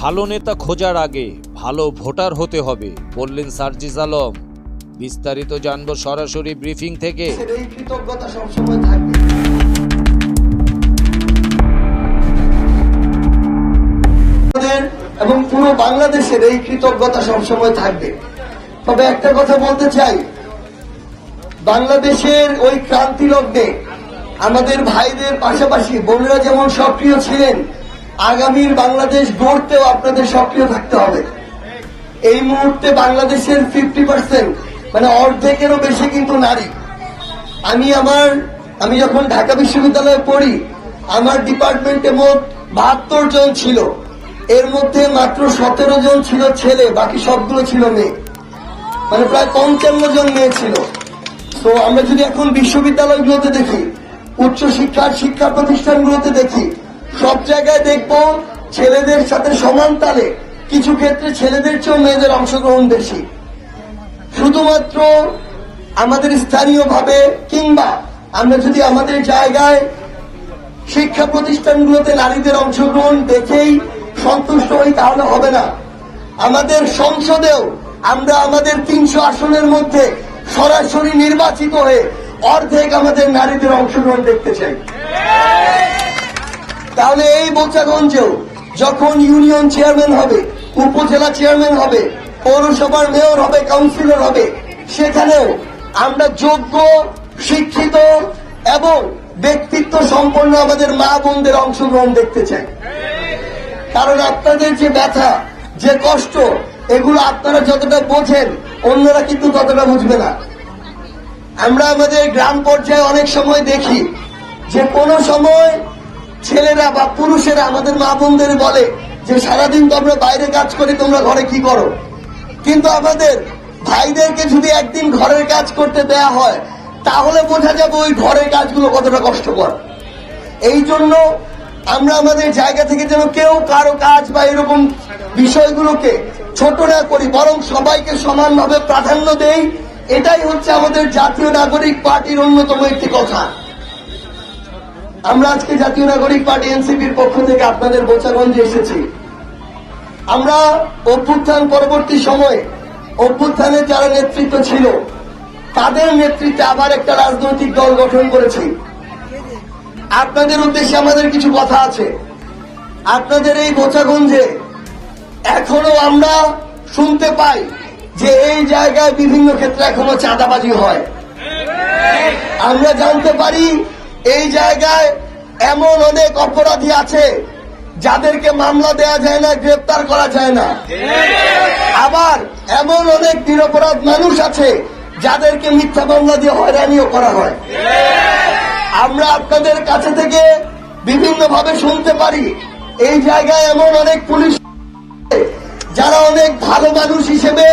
ভালো নেতা খোঁজার আগে ভালো ভোটার হতে হবে, বললেন সার্জিস আলম। বিস্তারিত জানব সরাসরি ব্রিফিং থেকে। কৃতজ্ঞতা সবসময় থাকবে এবং পুরো বাংলাদেশের এই কৃতজ্ঞতা সবসময় থাকবে তবে একটা কথা বলতে চাই, বাংলাদেশের ওই ক্রান্তি লগ্নে আমাদের ভাইদের পাশাপাশি বোনেরা যেমন সক্রিয় ছিলেন আগামীর বাংলাদেশ গড়তেও আপনাদের সক্রিয় থাকতে হবে। এই মুহূর্তে বাংলাদেশের ফিফটি পার্সেন্ট মানে অর্ধেকেরও বেশি কিন্তু নারী। আমি আমার, আমি যখন ঢাকা বিশ্ববিদ্যালয়ে পড়ি, আমার ডিপার্টমেন্টে মোট বাহাত্তর জন ছিল। এর মধ্যে মাত্র সতেরো জন ছিল ছেলে, বাকি সবগুলো ছিল মেয়ে। মানে প্রায় পঞ্চান্ন জন মেয়ে ছিল। তো আমরা যদি এখন বিশ্ববিদ্যালয়গুলোতে দেখি উচ্চ শিক্ষার শিক্ষা প্রতিষ্ঠানগুলোতে দেখি সব জায়গায় দেখব ছেলেদের সাথে সমান তালে। কিছু ক্ষেত্রে ছেলেদের চেয়েও মেয়েদের অংশগ্রহণ বেশি। শুধুমাত্র আমাদের স্থানীয়ভাবে কিংবা আমরা যদি আমাদের জায়গায় শিক্ষা প্রতিষ্ঠানগুলোতে নারীদের অংশগ্রহণ দেখেই সন্তুষ্ট হই তাহলে হবে না। আমাদের সংসদেও আমরা আমাদের তিনশো আসনের মধ্যে সরাসরি নির্বাচিত হয়ে অর্ধেক আমাদের নারীদের অংশগ্রহণ দেখতে চাই। তাহলে এই বোচাগঞ্জেও যখন ইউনিয়ন চেয়ারম্যান হবে, উপজেলা চেয়ারম্যান হবে, পৌরসভার মেয়র হবে, কাউন্সিলর হবে, সেখানেও আমরা যোগ্য, শিক্ষিত এবং ব্যক্তিত্ব সম্পন্ন আমাদের মা বোনদের অংশগ্রহণ দেখতে চাই। কারণ আপনাদের যে ব্যথা, যে কষ্ট, এগুলো আপনারা যতটা বোঝেন, অন্যরা কিন্তু ততটা বুঝবে না। আমরা আমাদের গ্রাম পর্যায়ে অনেক সময় দেখি যে কোনো সময় ছেলেরা বা পুরুষেরা আমাদের মা বোনদের বলে যে সারাদিন তো আমরা বাইরে কাজ করি তোমরা ঘরে কি করো? কিন্তু আমাদের ভাইদেরকে যদি একদিন ঘরের কাজ করতে দেয়া হয়, তাহলে বোঝা যাবে ওই ঘরের কাজগুলো কতটা কষ্টকর। এই জন্য আমরা আমাদের জায়গা থেকে যেন কেউ কারও কাজ বা এরকম বিষয়গুলোকে ছোট না করি, বরং সবাইকে সমানভাবে প্রাধান্য দেই, এটাই হচ্ছে আমাদের জাতীয় নাগরিক পার্টির অন্যতম একটি কথা। আমরা আজকে জাতীয় নাগরিক পার্টি এনসিপির পক্ষ থেকে আপনাদের বোচাগঞ্জে এসেছি। আমরা অভ্যুত্থান পরবর্তী সময়ে, অভ্যুত্থানের যারা নেতৃত্ব ছিল, তাদের নেতৃত্বে আবার একটা রাজনৈতিক দল গঠন করেছি। আপনাদের উদ্দেশ্যে আমাদের কিছু কথা আছে। আপনাদের এই বোচাগঞ্জে এখনও আমরা শুনতে পাই যে এই জায়গায় বিভিন্ন ক্ষেত্রে এখনও চাঁদাবাজি হয়। আমরা জানতে পারি এই জায়গায় এমন অনেক অপরাধী আছে যাদেরকে মামলা দেয়া যায় না, গ্রেপ্তার করা যায় না। আবার এমন অনেক নিরপরাধ মানুষ আছে যাদেরকে মিথ্যা মামলা দিয়ে হয়রানিও করা হয়। আমরা আপনাদের কাছে থেকে বিভিন্ন ভাবে শুনতে পারি, এই জায়গায় এমন অনেক পুলিশ যারা অনেক ভালো মানুষ হিসেবে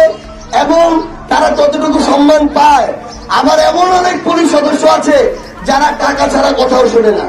এবং তারা ততটুকু সম্মান পায়। আবার এমন অনেক পুলিশ সদস্য আছে যারা টাকা ছাড়া কথাও শুনে না।